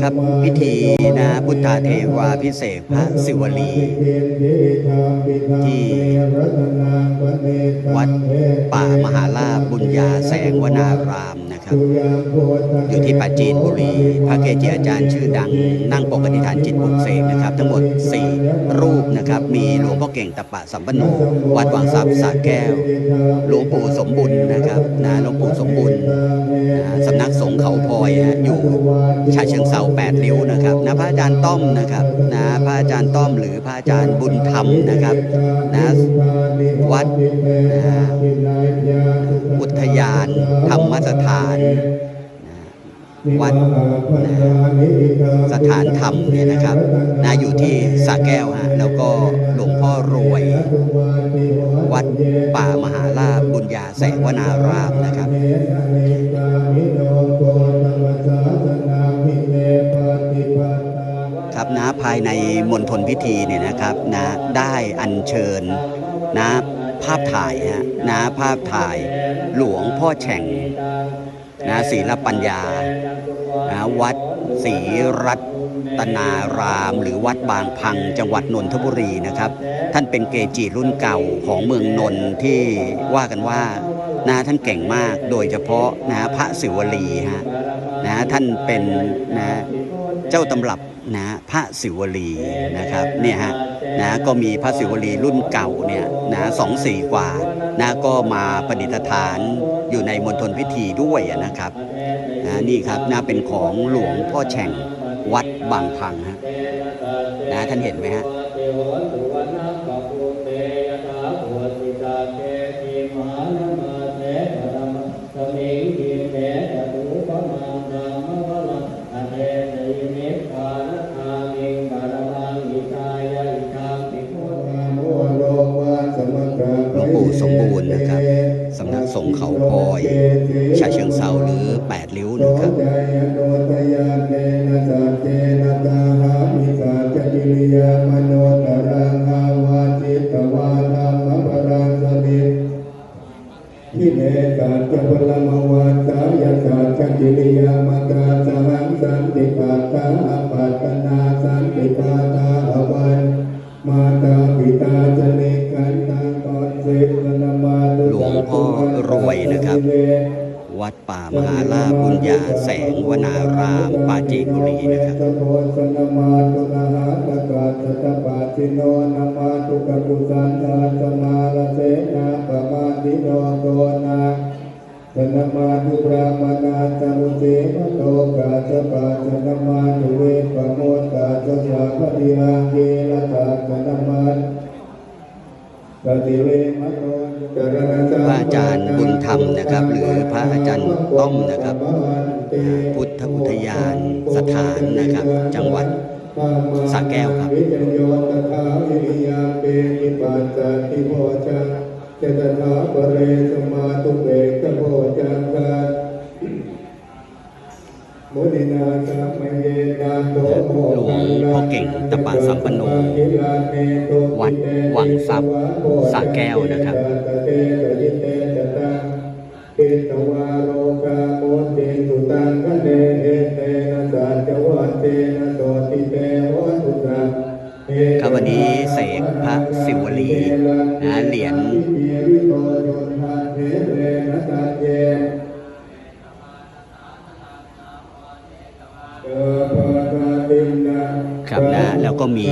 ครับพิธีนะพุทธาเทวาพิเศษพระสิวลี ที่วัดป่ามหาลาบุญญาแสงวนารามนะ ครับอยู่ที่ปราจีนบุรีพระเกจิอาจารย์ชื่อดัง นั่งปกติฐานจิตปลุกเสกนะครับ ทั้งหมด 4 รูปนะครับ มีหลวงพ่อเก่งตะปะสัมปันโนวัดวังทรัพย์สระแก้ว หลวงปู่สมบุญนะครับนะหลวงปู่สมบุญนะสำนักสงฆ์เขาพลอยฮะอยู่ชาเชิงเซาแปดริ้วนะครับนะพระอาจารย์ต้อมนะครับนะพระอาจารย์ต้อมหรือพระอาจารย์บุญธรรมนะครับนะวัดนะอุทยานธรรมสถาน วัดสถานธรรมเนี่ยนะครับนะอยู่ที่สระแก้วฮะแล้วก็หลวงพ่อรวย วัดป่ามหาลาภบุญญาแสงวนารามนะครับครับนะภายในมณฑลพิธีเนี่ยนะครับนะได้อัญเชิญนะภาพถ่ายฮะนะภาพถ่ายหลวงพ่อแฉ่งนะศีลปัญญา วัดศรีรัตนาราม หรือวัดบางพังจังหวัดนนทบุรีนะครับ ท่านเป็นเกจิรุ่นเก่าของเมืองนนท์ที่ว่ากันว่านะท่านเก่งมากโดยเฉพาะนะพระศิวลีฮะนะท่านเป็นนะเจ้าตำรับนะพระศิวลีนะครับเนี่ยฮะนะก็มีพระศิวลีรุ่นเก่าเนี่ยนะสองสี่กว่านะก็มาประดิษฐานอยู่ในมณฑลพิธีด้วยนะครับ นะนี่ครับนะเป็นของหลวงพ่อแฉ่งวัดบางพังฮะนะท่านเห็นไหมฮะหลวงปู่สมบูรณ์นะครับสำนักสงฆ์เขาพลอย รวยนะครับ วัดป่ามหาลาภบุญญาแสงวนารามปาจีบุรีนะครับนมาตุปาติโนนามานาสมาลเสนาปมาติโนโกนาสนามาตุพระมนาจารุเสมโตกาสปะสนมาตุเวปโมตาสสาปฏิรังเกนะตาสนมาตกรณส พระอาจารย์บุญธรรมนะครับ หรือพระอาจารย์ต้อมนะครับ พุทธอุทยานสถานนะครับ จังหวัดสระแก้วครับเจตถาวิริยาเปนิปัสสติโพจังเจตถาปเรสมาตุเบกโพจังการ หลวงพ่อเก่งตะปาสัมปันโน วัดวังทรัพย์สะแก้วนะครับ ครับนะแล้วก็มี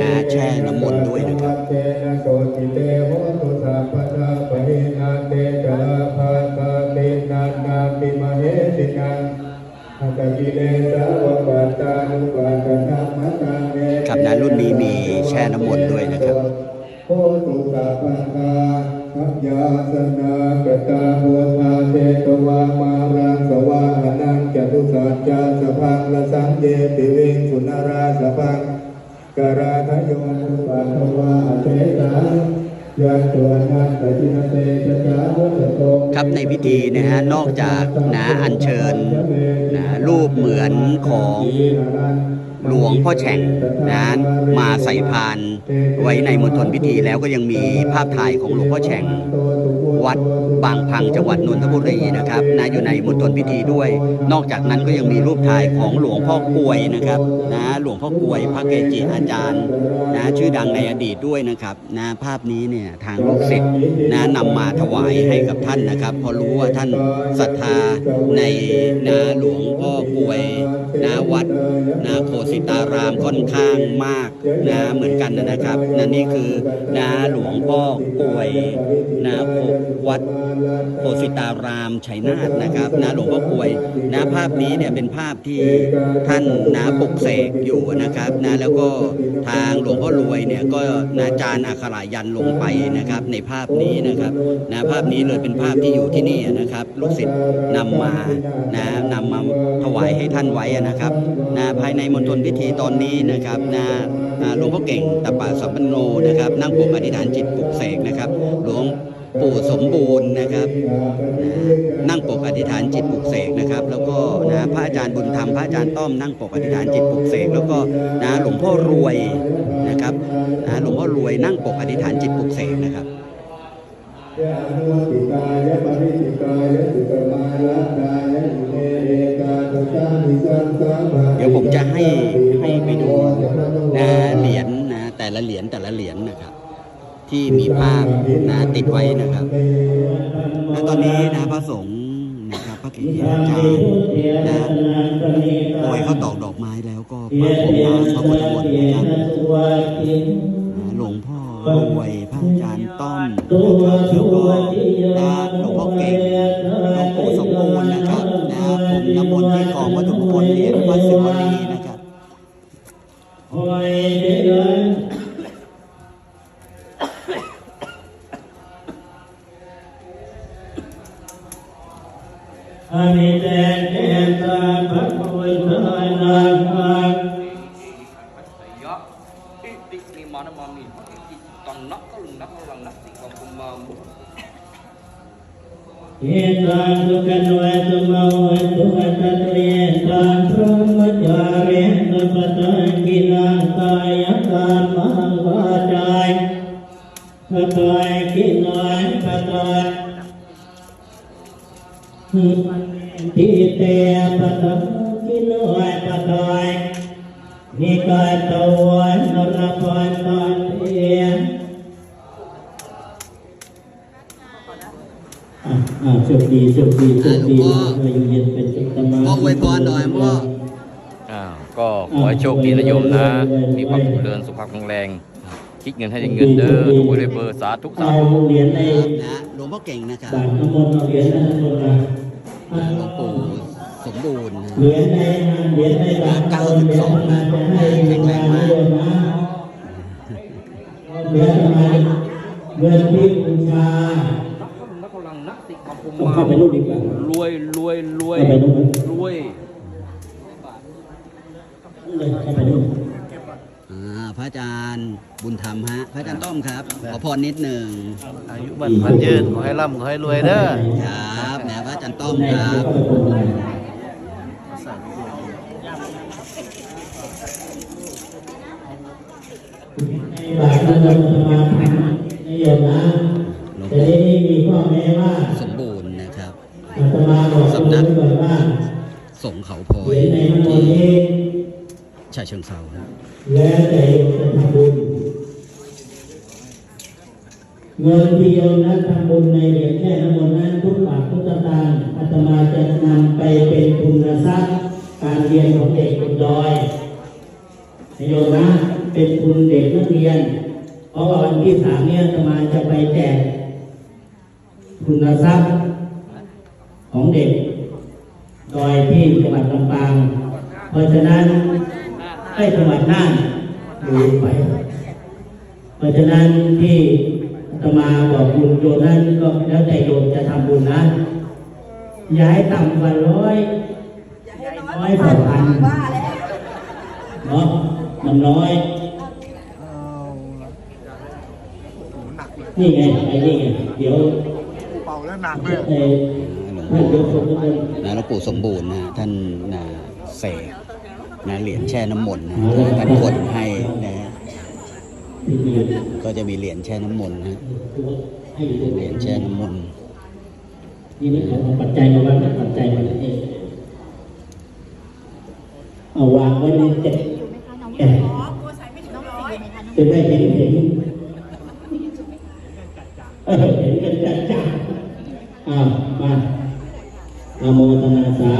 นะแช่น้ำมนต์ด้วยนะครับเตนะโสติเตโหตุสัพพะทาปะหินาเตจลาภาคาเตนานาปิมเหตินังอัตตกิเลสาวะปัตตานุปัฏฐามัตตาเมครับนะรุ่นนี้มีแช่น้ำมนต์ด้วยนะครับ โหตุสัพพะทาทัพยาสนากตาโหทาเตตวามารังสวาหนังจตุสัจจาสพังละสังเยติวิงสุนาราสพังกราทโยมุปัตวาเทตังยันตัวนันตจินเตชะจาโตครับในพิธีนะฮะนอกจากนะอัญเชิญนะรูปเหมือนของ หลวงพ่อแฉ่งนั้นมาใส่พานไว้ในมณฑลพิธีแล้วก็ยังมีภาพถ่ายของหลวงพ่อแฉ่ง วัดบางพังจังหวัดนนทบุรีนะครับนะอยู่ในมณฑลพิธีด้วย นอกจากนั้นก็ยังมีรูปถ่ายของหลวงพ่อกวยนะครับนะหลวงพ่อกวยพระเกจิอาจารย์นะชื่อดังในอดีตด้วยนะครับนะภาพนี้เนี่ยทางลูกศิษย์นะนำมาถวายให้กับท่านนะครับเพราะรู้ว่าท่านศรัทธาในนะหลวงพ่อกวยนะวัดนะโคสิตารามค่อนข้างมากนะเหมือนกันนะครับนะนี่คือนะหลวงพ่อกวยนะวัดโคสิตารามชัยนาทนะครับนะหลวงพ่อกลวยนะภาพนี้เนี่ยเป็นภาพที่ท่านนะปลุกเสกอยู่นะครับนะแล้วก็ทางหลวงพ่อรวยเนี่ยก็นะจานอักขรายันลงไปนะครับ ในภาพนี้นะครับนะภาพนี้เลยเป็นภาพที่อยู่ที่นี่นะครับลูกศิษย์นำมานะนำมาถวายให้ท่านไว้นะครับนะภายในมณฑลพิธีตอนนี้นะครับนะอ่าหลวงพ่อเก่งตะปะสัมปันโนนะครับนั่งปุกอธิษฐานจิตปลุกเสกนะครับหลวง ปู่สมบูรณ์นะครับ นั่งปกอธิษฐานจิตปลุกเสกนะครับ แล้วก็นะพระอาจารย์บุญธรรมพระอาจารย์ต้อมนั่งปกอธิษฐานจิตปลุกเสกแล้วก็นะหลวงพ่อรวยนะครับนะหลวงพ่อรวยนั่งปกอธิษฐานจิตปลุกเสกนะครับยะอนุติกายะปริติกายะสุตมาลักายะอิเมเรกาตุตานิสังสาภาเดี๋ยวผมจะให้ให้ไปดูนะเหรียญนะแต่ละเหรียญแต่ละเหรียญนะครับ ที่มีภาพนะติดไว้นะครับ และตอนนี้นะพระสงฆ์นะครับพระเกจิอาจารย์นะโปรยข้าวตอกดอกไม้แล้วก็เปิดผมน้ำพระพุทธมนต์นะครับนหลวงพ่อรวยพระอาจารย์ต้อมนะครับแล้วก็นะหลวงพ่อเก่งหลวงปู่สมบูรณ์นะครับนะผมน้ำมนต์ที่ของวัตถุมงคลเหรียญวัดสิวลีนะครับ มิเตเตตาภะคะวะโตอะระหะ Ya, di di mana mami? Di tanak kalau nak kalau nak di kampung mamu. เอตังสุขันวะตุมะวะตุอัตตเรตังพระมจาเรนปะตังกินังกายกรรมังวาจายปะตายกินังปะตาย ทิเตปะตังกินังปะตายนิกายตวันนรพันตันเตอะอ่าโชคดีโชคดีโชคดีอ่าหลวงพ่ออายุเย็นเป็นสุขสมาพ่ออวยพรหน่อยพ่ออ้าวก็ขอให้โชคดีนะโยมนะ มีความเจริญสุขภาพแข็งแรงคิดเงินให้ได้เงินเด้อถูกด้วยเบอร์สาธุสาเอาธุเหรียญในนะหลวงพ่อเก่งนะครับบาทน้ำมนต์เอาเหรียญนั้นน้ำมนต์มา หลวงปู่สมบูรณ์นะเหรียญในเหรียญในบาทเก้าสิบสอง มาจะให้ แข็งแรงมาก โยมนะเหรียญมาเงินที่บูชา นักพลังนักติกัมพู ต้อง มา เข้าไปรูปดีกว่าร วยรวยรวย เข้าไปรูป รวย เลยเข้าไปรูป อ่าพระอาจารย์ บุญธรรมฮะพระอาจารย์ต้อมครับ ขอพรนิดหนึ่งอายุมันพันยืนขอให้ร่ำขอให้รวยเด้อครับนะพระอาจารย์ต้อมในครับเข้าไปรูปในบาทน้ำมนต์สมาธินิยมนะแต่ที่นี่มีข้อแม้ว่าสมบูรณ์นะครับอาตมาบอกคุณไว้ก่อนว่าสงเขาพลอเหยรียญในน้ำมนต์นี้ชาเชิงเซาครับแล้วแต่โยมจะทำบุญ เงินที่โยมนั้นทำบุญในเหรียญแค่น้ำมนต์นั้นทุกบาททุกสตางค์อาตมาจะนำไปเป็นทุนทรัพย์การเรียนของเด็กบนดอยให้โยมนะเป็นทุนเด็กนักเรียน เพราะว่าวันที่สามเนี่ยอาตมาจะไปแจกทุนทรัพย์ของเด็กดอยที่จังหวัดลำปางเพราะฉะนั้นให้จังหวัดน่านดูไป เพราะฉะนั้นที่ ตมาบอกบุญโยมนั้นก็แล้วแต่โยมจะทำบุญนะอย่าให้ต่ำกว่าร้อยน้อยกว่าพันเนาะมันน้อยนี่ไงไอ้นี่ไงเดี๋ยวเป่าแล้วหนักเลยไอ้ท่านยกสมทุกคนนะหลวงปู่สมบูรณ์นะท่านนะเสกนะเหรียญแช่น้ำมนต์นะท่านกดให้นะฮะที่มี ก็จะมีเหรียญแช่น้ำมนต์นะให้ดูเหรียญแช่น้ำมนต์นี่นี่เอาปัจจัยมาว่าปัจจัยมาเองเอาวางไว้ในเจ็ดแก่จะได้เห็นเห็นเออเห็นกันจัดจ้าอ่ามาอาโมทนาสา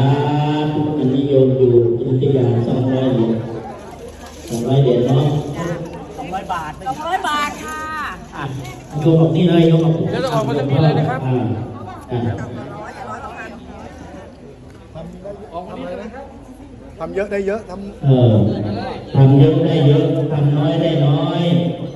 ธุอันนี้โยมอยู่อุทยานสองร้อยเหรียญสองร้อยเหรียญเนาะ สองร้อยบาทค่ะอะโยมออกนี่เลยโยมออกเดี๋ยวจะออกมาจากนี่เลยนะครับ อ่าอ่าทำเยอะได้เยอะทเออทำเยอะได้เยอะทำน้อยได้น้อยำ